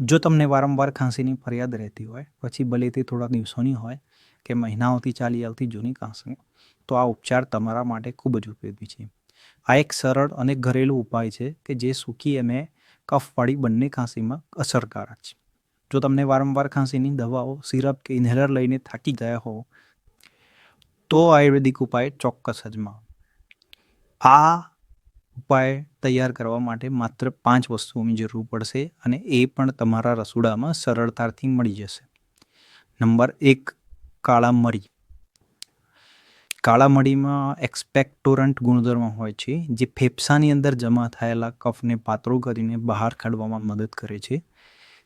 જો તમને વારંવાર ખાંસીની ફરિયાદ રહેતી હોય, પછી ભલે તે થોડા દિવસોની હોય કે મહિનાઓથી ચાલી આવતી જૂની ખાંસી, તો આ ઉપચાર તમારા માટે ખૂબ જ ઉપયોગી છે. આ એક સરળ અને ઘરેલું ઉપાય છે કે જે સૂકી અને કફવાળી બંને ખાંસીમાં અસરકારક છે. જો તમને વારંવાર ખાંસીની દવાઓ, સિરપ કે ઇન્હેલર લઈને થાકી ગયા હો તો આયુર્વેદિક ઉપાય ચોક્કસ અજમાવો. આ ઉપાય તૈયાર કરવા માટે માત્ર પાંચ વસ્તુઓની જરૂર પડશે અને એ પણ તમારા રસોડામાં સરળતાથી મળી જશે. નંબર એક કાળા મરી કાળા મરીમાં એક્સપેક્ટોરન્ટ ગુણધર્મ હોય છે, જે ફેફસાની અંદર જમા થયેલા કફને પાતળો કરીને બહાર કાઢવામાં મદદ કરે છે,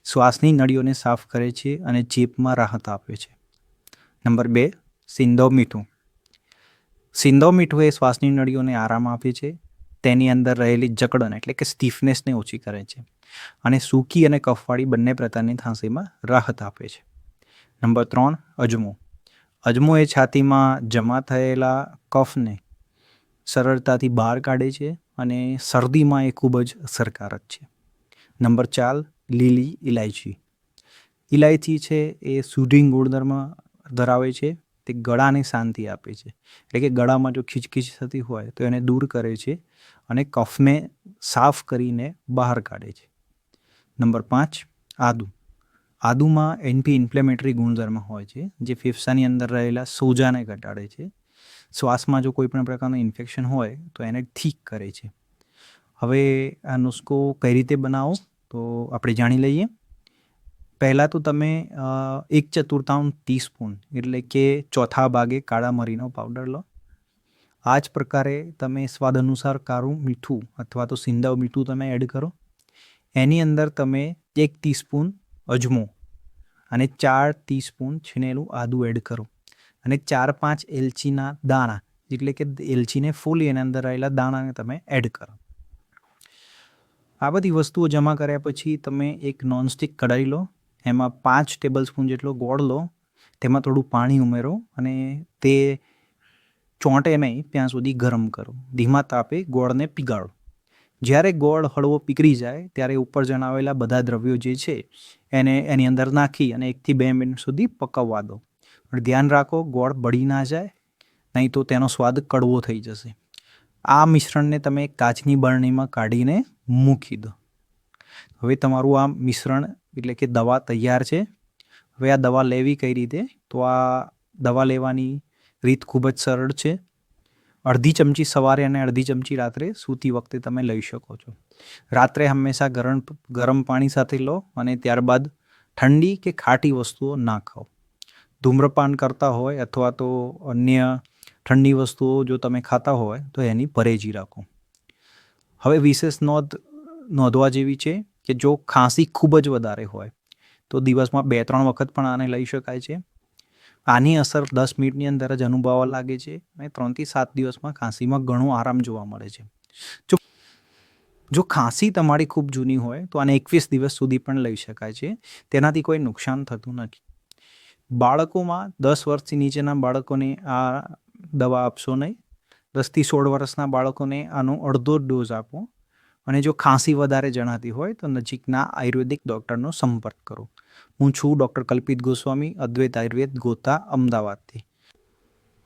શ્વાસની નળીઓને સાફ કરે છે અને ચેપમાં રાહત આપે છે. નંબર બે સિંધો મીઠું. સિંધો મીઠું એ શ્વાસની નળીઓને આરામ આપે છે તેની અંદર રહેલી જકડન, એટલે કે સ્ટીફનેસને ઓછી કરે છે. અને સૂકી અને કફવાળી બંને પ્રકારની ખાંસીમાં રાહત આપે છે. નંબર ત્રણ, અજમો. અજમો એ છાતીમાં જમા થયેલા કફને સરળતાથી બહાર કાઢે છે અને શરદીમાં એ ખૂબ જ અસરકારક છે. નંબર ચાર, લીલી ઇલાયચી ઇલાયચી છે એ સુધિંગ ગુણધર્મ ધરાવે છે તે ગળાને શાંતિ આપે છે. એટલે કે ગળામાં જો ખીચખીચ થતી હોય તો એને દૂર કરે છે અને કફને સાફ કરીને બહાર કાઢે છે. નંબર પાંચ, આદુ. આદુમાં એન્ટી ઇન્ફ્લેમેટરી ગુણધર્મ હોય છે જે ફેફસાની અંદર રહેલા સોજાને ઘટાડે છે. શ્વાસમાં જો કોઈ પણ પ્રકારનું ઇન્ફેક્શન હોય તો એને ઠીક કરે છે. હવે આ નુસ્ખો કઈ રીતે બનાવો તો આપણે જાણી લઈએ. પહેલાં તો તમે એક ચતુર્થાંશ ટીસ્પૂન એટલે કે ચોથા ભાગે કાળા મરીનો પાવડર લો. આ જ પ્રકારે તમે સ્વાદ અનુસાર કાળું મીઠું અથવા તો સિંધાવ મીઠું તમે એડ કરો. એની અંદર તમે એક ટીસ્પૂન અજમો અને ચાર ટીસ્પૂન છીણેલું આદું એડ કરો. અને ચાર પાંચ એલચીના દાણા, એટલે કે એલચીને ફૂલી એના અંદર રહેલા દાણાને તમે એડ કરો. આ બધી વસ્તુઓ જમા કર્યા પછી તમે એક નોનસ્ટિક કઢાઈ લો. એમાં પાંચ ટેબલ સ્પૂન જેટલો ગોળ લો, તેમાં થોડું પાણી ઉમેરો અને તે ચોંટે નહીં, ત્યાં સુધી ગરમ કરો. ધીમા તાપે ગોળને પીગાળો. જ્યારે ગોળ હળવો પીગળી જાય, ત્યારે ઉપર જણાવેલા બધા દ્રવ્યો જે છે, એને એની અંદર નાખી અને એકથી બે મિનિટ સુધી પકવવા દો. પણ ધ્યાન રાખો, ગોળ બળી ના જાય, નહીં તો તેનો સ્વાદ કડવો થઈ જશે. આ મિશ્રણને તમે કાચની બરણીમાં કાઢીને મૂકી દો. હવે તમારું આ મિશ્રણ એટલે કે દવા તૈયાર છે. હવે આ દવા લેવી કઈ રીતે? તો આ દવા લેવાની રીત ખૂબ જ સરળ છે. અડધી ચમચી સવારે અને અડધી ચમચી રાત્રે સૂતી વખતે તમે લઈ શકો છો. રાત્રે હંમેશા ગરમ ગરમ પાણી સાથે લો અને ત્યારબાદ ઠંડી કે ખાટી વસ્તુઓ ના ખાઓ. ધૂમ્રપાન કરતા હોય અથવા તો અન્ય ઠંડી વસ્તુઓ જો તમે ખાતા હોય તો એની પરેજી રાખો. હવે વિશેષ નોંધ, નોંધવા જેવી છે કે જો ખાંસી ખૂબ જ વધારે હોય, તો દિવસમાં બે ત્રણ વખત પણ આને લઈ શકાય છે. આની અસર દસ મિનિટની અંદર જ અનુભવવા લાગે છે અને ત્રણથી સાત દિવસમાં ખાંસીમાં ઘણો આરામ જોવા મળે છે. જો જો ખાંસી તમારી ખૂબ જૂની હોય, તો આને એકવીસ દિવસ સુધી પણ લઈ શકાય છે. તેનાથી કોઈ નુકસાન થતું નથી. બાળકોમાં દસ વર્ષથી નીચેના બાળકોને આ દવા આપશો નહીં. દસથી સોળ વર્ષના બાળકોને આનો અડધો ડોઝ આપો. અને જો ખાંસી વધારે જણાતી હોય તો નજીકના આયુર્વેદિક ડૉક્ટરનો સંપર્ક કરો. હું છું ડૉક્ટર કલ્પિત ગોસ્વામી, અદ્વૈત આયુર્વેદ, ગોતા, અમદાવાદથી.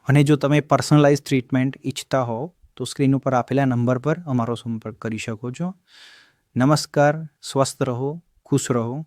અને જો તમે પર્સનલાઇઝ ટ્રીટમેન્ટ ઈચ્છતા હો તો સ્ક્રીન ઉપર આપેલા નંબર પર અમારો સંપર્ક કરી શકો છો. નમસ્કાર, સ્વસ્થ રહો, ખુશ રહો.